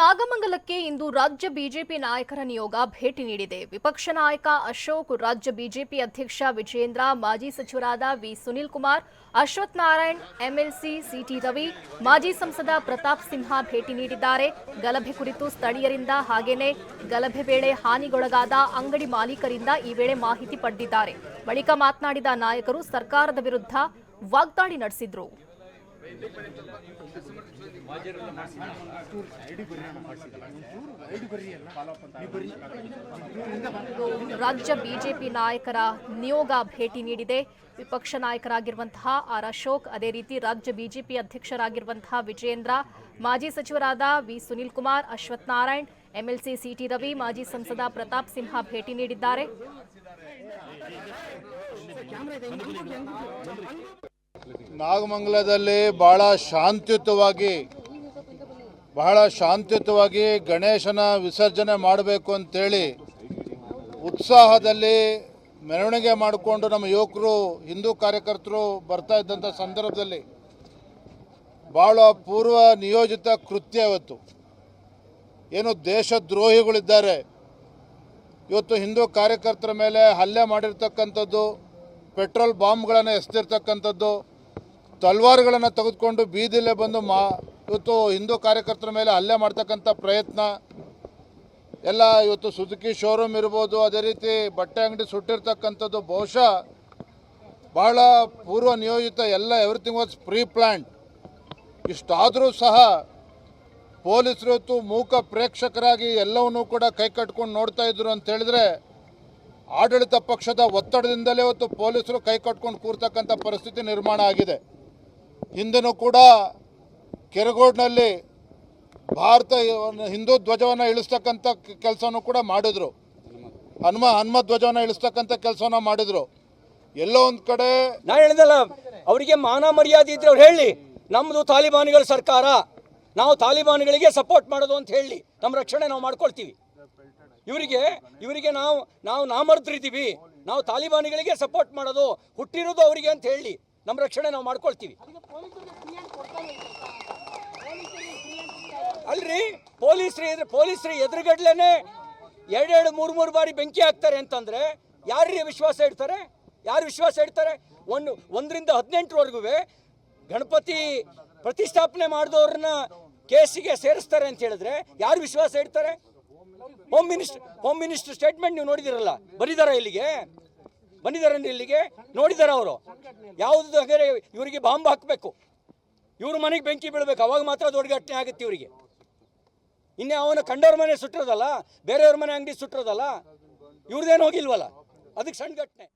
ನಾಗಮಂಗಲಕ್ಕೆ ಇಂದು ರಾಜ್ಯ ಬಿಜೆಪಿ ನಾಯಕರ ನಿಯೋಗ ಭೇಟಿ ನೀಡಿದೆ. ವಿಪಕ್ಷ ನಾಯಕ ಅಶೋಕ್, ರಾಜ್ಯ ಬಿಜೆಪಿ ಅಧ್ಯಕ್ಷ ವಿಜೇಂದ್ರ ಮಾಜಿ ಸಚಿವರಾದ V Sunil Kumar, Ashwath Narayan, MLC, CT Ravi, ಮಾಜಿ ಸಂಸದ ಪ್ರತಾಪ್ ಸಿಂಹ ಭೇಟಿ ನೀಡಿದ್ದಾರೆ. ಗಲಭೆ ಕುರಿತು ಸ್ಥಳೀಯರಿಂದ ಹಾಗೇನೇ ಗಲಭೆ ವೇಳೆ ಹಾನಿಗೊಳಗಾದ ಅಂಗಡಿ ಮಾಲೀಕರಿಂದ ಈ ವೇಳೆ ಮಾಹಿತಿ ಪಡೆದಿದ್ದಾರೆ. ಬಳಿಕ ಮಾತನಾಡಿದ ನಾಯಕರು ಸರ್ಕಾರದ ವಿರುದ್ಧ ವಾಗ್ದಾಳಿ ನಡೆಸಿದ್ರು. ರಾಜ್ಯ ಬಿಜೆಪಿ ನಾಯಕರ ನಿಯೋಗ ಭೇಟಿ ನೀಡಿದೆ. ವಿಪಕ್ಷ ನಾಯಕರಾಗಿರುವಂತಹ ಆರ್ ಅಶೋಕ್ ಅದೇ ರೀತಿ ರಾಜ್ಯ ಬಿಜೆಪಿ ಅಧ್ಯಕ್ಷರಾಗಿರುವಂತಹ ವಿಜಯೇಂದ್ರ ಮಾಜಿ ಸಚಿವರಾದ V Sunil Kumar Ashwath Narayan MLC CT Ravi ಮಾಜಿ ಸಂಸದ ಪ್ರತಾಪ್ ಸಿಂಹ ಭೇಟಿ ನೀಡಿದ್ದಾರೆ. ನಾಗಮಂಗಲದಲ್ಲಿ ಬಹಳ ಶಾಂತಿಯುತವಾಗಿ ಬಹಳ ಶಾಂತಿಯುತವಾಗಿ ಗಣೇಶನ ವಿಸರ್ಜನೆ ಮಾಡಬೇಕು ಅಂತೇಳಿ ಉತ್ಸಾಹದಲ್ಲಿ ಮೆರವಣಿಗೆ ಮಾಡಿಕೊಂಡು ನಮ್ಮ ಯುವಕರು, ಹಿಂದೂ ಕಾರ್ಯಕರ್ತರು ಬರ್ತಾ ಇದ್ದಂಥ ಸಂದರ್ಭದಲ್ಲಿ ಭಾಳ ಪೂರ್ವ ನಿಯೋಜಿತ ಕೃತ್ಯ ಇವತ್ತು. ಏನು ದೇಶದ್ರೋಹಿಗಳಿದ್ದಾರೆ. ಇವತ್ತು ಹಿಂದೂ ಕಾರ್ಯಕರ್ತರ ಮೇಲೆ ಹಲ್ಲೆ ಮಾಡಿರ್ತಕ್ಕಂಥದ್ದು, ಪೆಟ್ರೋಲ್ ಬಾಂಬ್ಗಳನ್ನು ಎಸ್ತಿರ್ತಕ್ಕಂಥದ್ದು ತಲ್ವಾರ್ಗಳನ್ನು ತೆಗೆದುಕೊಂಡು ಬೀದಿಲೇ ಬಂದು ಮಾ ಇವತ್ತು ಹಿಂದೂ ಕಾರ್ಯಕರ್ತರ ಮೇಲೆ ಹಲ್ಲೆ ಮಾಡ್ತಕ್ಕಂಥ ಪ್ರಯತ್ನ. ಎಲ್ಲ ಇವತ್ತು ಸುಜುಕಿ ಶೋರೂಮ್ ಇರ್ಬೋದು, ಅದೇ ರೀತಿ ಬಟ್ಟೆ ಅಂಗಡಿ ಸುಟ್ಟಿರ್ತಕ್ಕಂಥದ್ದು ಬಹುಶಃ ಭಾಳ ಪೂರ್ವ ನಿಯೋಜಿತ ಎಲ್ಲ ಎವ್ರಿಥಿಂಗ್ ವಾಸ್ ಪ್ರೀ ಪ್ಲ್ಯಾಂಡ್ ಇಷ್ಟಾದರೂ ಸಹ ಪೊಲೀಸರು ಇವತ್ತು ಮೂಕ ಪ್ರೇಕ್ಷಕರಾಗಿ ಎಲ್ಲವನ್ನೂ ಕೂಡ ಕೈ ಕಟ್ಕೊಂಡು ನೋಡ್ತಾ ಇದ್ರು ಅಂತ ಹೇಳಿದ್ರೆ ಆಡಳಿತ ಪಕ್ಷದ ಒತ್ತಡದಿಂದಲೇ ಇವತ್ತು ಪೊಲೀಸರು ಕೈ ಕಟ್ಕೊಂಡು ಕೂರ್ತಕ್ಕಂಥ ಪರಿಸ್ಥಿತಿ ನಿರ್ಮಾಣ ಆಗಿದೆ. ಹಿಂದೆನೂ ಕೂಡ ಕೆರಗೋಡ್ನಲ್ಲಿ ಭಾರತ ಹಿಂದೂ ಧ್ವಜವನ್ನು ಇಳಿಸ್ತಕ್ಕಂಥ ಕೆಲಸನೂ ಕೂಡ ಮಾಡಿದ್ರು. ಹನುಮ ಹನುಮ ಧ್ವಜವನ್ನು ಇಳಿಸ್ತಕ್ಕಂಥ ಕೆಲಸವನ್ನ ಮಾಡಿದ್ರು. ಎಲ್ಲೋ ಒಂದು ಕಡೆ ನಾ ಹೇಳಿದಲ್ಲ, ಅವರಿಗೆ ಮಾನ ಮರ್ಯಾದೆ ಇದ್ರೆ ಅವ್ರು ಹೇಳಿ ನಮ್ಮದು ತಾಲಿಬಾನಿಗಳ ಸರ್ಕಾರ, ನಾವು ತಾಲಿಬಾನಿಗಳಿಗೆ ಸಪೋರ್ಟ್ ಮಾಡೋದು ಅಂತ ಹೇಳಿ ನಮ್ಮ ರಕ್ಷಣೆ ನಾವು ಮಾಡ್ಕೊಳ್ತೀವಿ. ಇವರಿಗೆ ಇವರಿಗೆ ನಾವು ನಾವು ನಾಮರ್ದ್ರಿದ್ದೀವಿ ನಾವು ತಾಲಿಬಾನಿಗಳಿಗೆ ಸಪೋರ್ಟ್ ಮಾಡೋದು, ಹುಟ್ಟಿರೋದು ಅವರಿಗೆ ಅಂತ ಹೇಳಿ ನಮ್ಮ ರಕ್ಷಣೆ ನಾವು ಮಾಡ್ಕೊಳ್ತೀವಿ. ಅಲ್ರಿ? ಪೊಲೀಸ್ರಿ ಎದುರು ಪೊಲೀಸ್ರಿ ಎದುರುಗಡ್ಲೇನೆ ಎರಡೆರಡು ಮೂರು ಮೂರು ಬಾರಿ ಬೆಂಕಿ ಹಾಕ್ತಾರೆ ಅಂತಂದ್ರೆ ಯಾರ್ರೀ ವಿಶ್ವಾಸ ಇಡ್ತಾರೆ? ಯಾರು ವಿಶ್ವಾಸ ಇಡ್ತಾರೆ? ಒಂದು ಒಂದರಿಂದ ಹದಿನೆಂಟರವರೆಗೂ ಗಣಪತಿ ಪ್ರತಿಷ್ಠಾಪನೆ ಮಾಡಿದವ್ರನ್ನ ಕೇಸಿಗೆ ಸೇರಿಸ್ತಾರೆ ಅಂತ ಹೇಳಿದ್ರೆ ಯಾರು ವಿಶ್ವಾಸ ಇಡ್ತಾರೆ? Home minister home minister statement ನೀವು ನೋಡಿದಿರಲ್ಲ? ಬರೀದಾರ ಇಲ್ಲಿಗೆ? ಬಂದಿದ್ದಾರೆ ಇಲ್ಲಿಗೆ? ನೋಡಿದಾರ ಅವರು? ಯಾವುದು ಹಾಗಾದ್ರೆ ಇವರಿಗೆ ಬಾಂಬ್ ಹಾಕಬೇಕು? ಇವ್ರ ಮನೆಗೆ ಬೆಂಕಿ ಬೀಳ್ಬೇಕು. ಅವಾಗ ಮಾತ್ರ ದೊಡ್ಡ ಘಟನೆ ಆಗುತ್ತೆ ಇವರಿಗೆ. ಇನ್ನೇ ಅವನ ಕಂಡವ್ರ ಮನೆ ಸುಟ್ಟಿರೋದಲ್ಲ ಬೇರೆಯವ್ರ ಮನೆ ಅಂಗಡಿ ಸುಟ್ಟಿರೋದಲ್ಲ ಇವ್ರದ್ದೇನು ಹೋಗಿಲ್ವಲ್ಲ? ಅದಕ್ಕೆ ಸಣ್ಣ ಘಟನೆ.